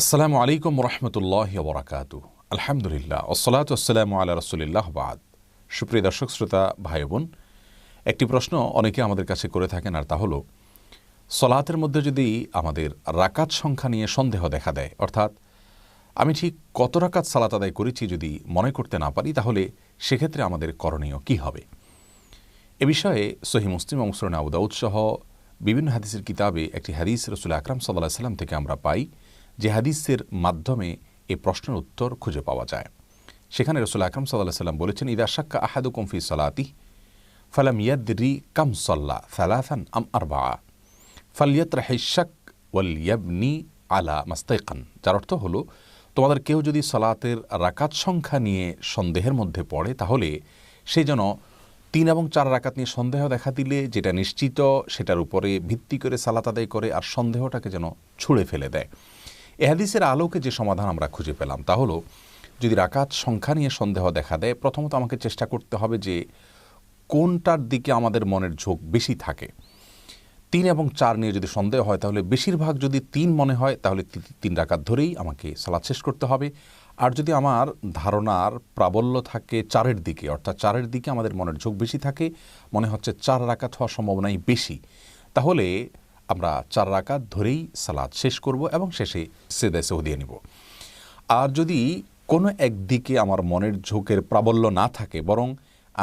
আসসালামু আলাইকুম রহমতুল্লাহ বরাকাতু আলহামদুলিল্লাহ ওসলাত আসসালামু আল্লাহ রসুলিল্লাহ বাদ। সুপ্রিয় দর্শক, শ্রোতা ভাই বোন একটি প্রশ্ন অনেকে আমাদের কাছে করে থাকেন আর তা হলো, সলাতের মধ্যে যদি আমাদের রাকাত সংখ্যা নিয়ে সন্দেহ দেখা দেয়, অর্থাৎ আমি ঠিক কত রাকাত সালাত আদায় করেছি যদি মনে করতে না পারি, তাহলে সেক্ষেত্রে আমাদের করণীয় কি হবে? এ বিষয়ে সহি মুসলিম সুরনা আউদাউদ সহ বিভিন্ন হাদিসের কিতাবে একটি হাদিস রসুল আকরাম সাল্লাহ সাল্লাম থেকে আমরা পাই যে হাদিসের মাধ্যমে এ প্রশ্নের উত্তর খুঁজে পাওয়া যায়। সেখানে রসুল আকরম সাল্লাহ সাল্লাম বলেছেন, ইদা শাক্কা আহাদু কমফি সালাতি ফালাম ইয়াদি কাম সাল্লা সালাসান আম আরবা ফালিয়াত রাহিশাক ওয়াল ইয়াবনি আলা মাস্তাইকান। যার অর্থ হলো, তোমাদের কেউ যদি সালাতের রাকাত সংখ্যা নিয়ে সন্দেহের মধ্যে পড়ে, তাহলে সে যেন তিন এবং চার রাকাত নিয়ে সন্দেহ দেখা দিলে, যেটা নিশ্চিত, সেটার উপরে ভিত্তি করে সালাত আদায় করে, আর সন্দেহটাকে যেন ছুঁড়ে ফেলে দেয়। এ হাদিসের আলোকে যে সমাধান আমরা খুঁজে পেলাম, তা হলো যদি রাকাত সংখ্যা নিয়ে সন্দেহ দেখা দেয়, প্রথমত আমাকে চেষ্টা করতে হবে যে কোনটার দিকে আমাদের মনের ঝোঁক বেশি থাকে। তিন এবং চার নিয়ে যদি সন্দেহ হয়, তাহলে বেশিরভাগ যদি তিন মনে হয়, তাহলে তিন রাকাত ধরেই আমাকে সালাদ শেষ করতে হবে। আর যদি আমার ধারণার প্রাবল্য থাকে চারের দিকে, অর্থাৎ চারের দিকে আমাদের মনের ঝোঁক বেশি থাকে, মনে হচ্ছে চার রাকাত হওয়ার সম্ভাবনাই বেশি, তাহলে আমরা চার রাকাত ধরেই সালাদ শেষ করব এবং শেষে সেদায় সৌদিয়ে নিব। আর যদি কোনো একদিকে আমার মনের ঝোঁকের প্রাবল্য না থাকে, বরং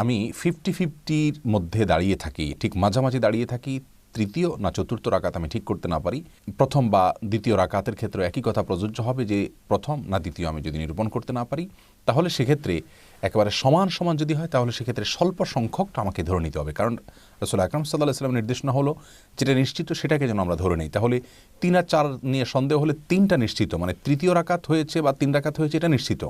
আমি ফিফটি ফিফটির মধ্যে দাঁড়িয়ে থাকি, ঠিক মাঝামাঝি দাঁড়িয়ে থাকি তৃতীয়, না চতুর্থ রাকাত আমি ঠিক করতে না পারি। প্রথম বা দ্বিতীয় রাকাতের ক্ষেত্রে একই কথা প্রযোজ্য হবে যে প্রথম না দ্বিতীয় আমি যদি নিরূপণ করতে না পারি, তাহলে সেক্ষেত্রে একেবারে সমান সমান যদি হয়, তাহলে সেক্ষেত্রে স্বল্প সংখ্যকটা আমাকে ধরে নিতে হবে। কারণ রসুল আকরম সাল্লাহ ইসলামের নির্দেশনা হলো, যেটা নিশ্চিত সেটাকে যেন আমরা ধরে নিই। তাহলে তিন আর চার নিয়ে সন্দেহ হলে তিনটা নিশ্চিত মানে তৃতীয় রাকাত হয়েছে বা তিন রাকাত হয়েছে, এটা নিশ্চিত।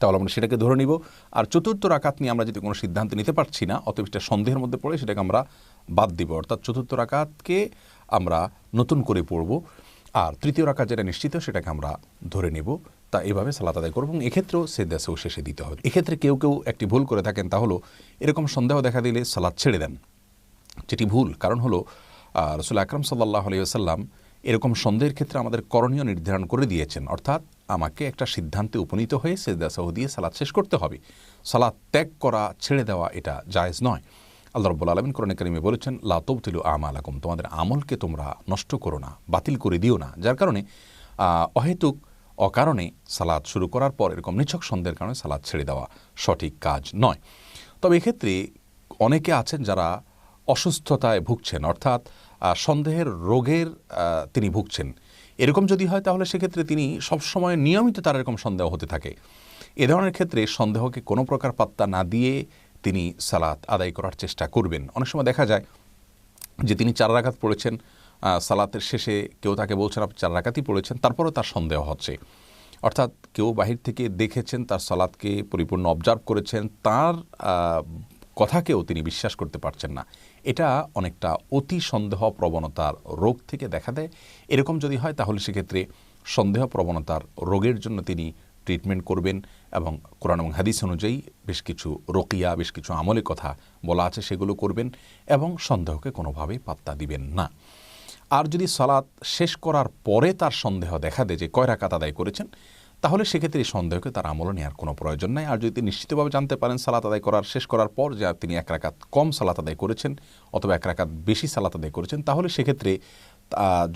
তাহলে আমরা সেটাকে ধরে নিব। আর চতুর্থ রাকাত নিয়ে আমরা যদি কোনো সিদ্ধান্ত নিতে পারছি না, অতএব সেটা সন্দেহের মধ্যে পড়ে সেটাকে আমরা বাদ দিব। অর্থাৎ চতুর্থ রাকাতকে আমরা নতুন করে পড়ব। আর তৃতীয় রাকাত যেটা নিশ্চিত, সেটাকে আমরা ধরে নেব। তা এভাবে সালাত আদায় করব এবং এক্ষেত্রেও সেদাসেও শেষে দিতে হবে। এক্ষেত্রে কেউ কেউ একটি ভুল করে থাকেন, তা হলো এরকম সন্দেহ দেখা দিলে সালাদ ছেড়ে দেন। যেটি ভুল। কারণ হলো রসুল আকরম সাল্লাহ আলিয়াল্লাম এরকম সন্দেহের ক্ষেত্রে আমাদের করণীয় নির্ধারণ করে দিয়েছেন। অর্থাৎ আমাকে একটা সিদ্ধান্তে উপনীত হয়ে সেদা সাহু দিয়ে সালাদ শেষ করতে হবে। সালাদ ত্যাগ করা, ছেড়ে দেওয়া এটা জায়েজ নয়। আল্লাহ রব্বুল আলমিন কোরআন করিমে বলেছেন লাতবতিলু আমাল আকুম তোমাদের আমলকে তোমরা নষ্ট করো না, বাতিল করে দিও না। যার কারণে অহেতুক, অকারণে সালাদ শুরু করার পর এরকম নিছক সন্দেহের কারণে সালাদ ছেড়ে দেওয়া সঠিক কাজ নয়। তবে এক্ষেত্রে অনেকে আছেন যারা অসুস্থতায় ভুগছেন। অর্থাৎ সন্দেহের রোগের তিনি ভুগছেন। এরকম যদি হয় তাহলে সেক্ষেত্রে তিনি সবসময় নিয়মিত তার এরকম সন্দেহ হতে থাকে। এ ধরনের ক্ষেত্রে সন্দেহকে কোনো প্রকার পাত্তা না দিয়ে তিনি সালাত আদায় করার চেষ্টা করবেন। অনেক সময় দেখা যায় যে তিনি চার রাখাত পড়েছেন সালাতের শেষে কেউ তাকে বলছেন, আপনি চার রাখাতই পড়েছেন। তারপরেও তার সন্দেহ হচ্ছে। অর্থাৎ কেউ বাহির থেকে দেখেছেন, তার সালাদকে পরিপূর্ণ অবজার্ভ করেছেন, তার কথাকেও তিনি বিশ্বাস করতে পারছেন না। এটা অনেকটা অতি সন্দেহ প্রবণতার রোগ থেকে দেখা দেয়। এরকম যদি হয়, তাহলে সেক্ষেত্রে সন্দেহ প্রবণতার রোগের জন্য তিনি ট্রিটমেন্ট করবেন এবং কোরআন এবং হাদিস অনুযায়ী বেশ কিছু রোকিয়া, বেশ কিছু আমলের কথা বলা আছে, সেগুলো করবেন এবং সন্দেহকে কোনোভাবেই পাত্তা দিবেন না। আর যদি সালাত শেষ করার পরে তার সন্দেহ দেখা দেয় যে কয় রাকাত আদায় করেছেন তাহলে সেক্ষেত্রে এই সন্দেহকে তার আমল নেওয়ার কোনো প্রয়োজন নাই। আর যদি নিশ্চিতভাবে জানতে পারেন সালাত আদায় করার শেষ করার পর যে তিনি এক রাকাত কম সালাত আদায় করেছেন অথবা এক রাকাত বেশি সালাত আদায় করেছেন, তাহলে সেক্ষেত্রে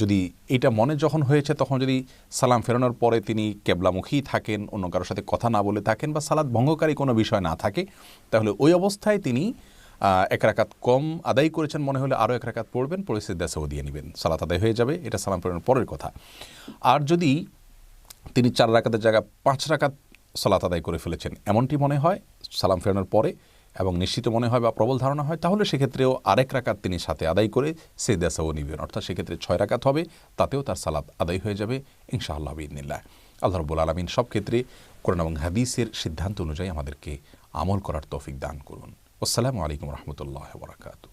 যদি এটা মনে যখন হয়েছে তখন যদি সালাম ফেরানোর পরে তিনি কেবলামুখী থাকেন, অন্য কারোর সাথে কথা না বলে থাকেন বা সালাদ ভঙ্গকারী কোনো বিষয় না থাকে, তাহলে ওই অবস্থায় তিনি এক রাকাত কম আদায় করেছেন মনে হলে আরও এক রাকাত পড়বেন, পরিস্থিতি দেশেও দিয়ে নেবেন। সালাত আদায় হয়ে যাবে, এটা সালাম ফেরানোর পরের কথা। আর যদি তিনি চার রাকাতের জায়গায় পাঁচ রাকাত সালাত আদায় করে ফেলেছেন। এমনটি মনে হয়, সালাম ফেরানোর পরে, এবং নিশ্চিত মনে হয় বা প্রবল ধারণা হয়, তাহলে সেক্ষেত্রেও আরেক রাকাত তিনি সাথে আদায় করে সে দেশাও নিবেন। অর্থাৎ সেক্ষেত্রে ছয় রাকাত হবে, তাতেও তার সালাত আদায় হয়ে যাবে, ইনশাআল্লাহ ইদিনিল্লাহ আল্লাহ রবুল আলমিন সব ক্ষেত্রে কোরআন এবং হাদিসের সিদ্ধান্ত অনুযায়ী আমাদেরকে আমল করার তৌফিক দান করুন। আসসালামু আলাইকুম রহমতুল্লাহ বরাকাতু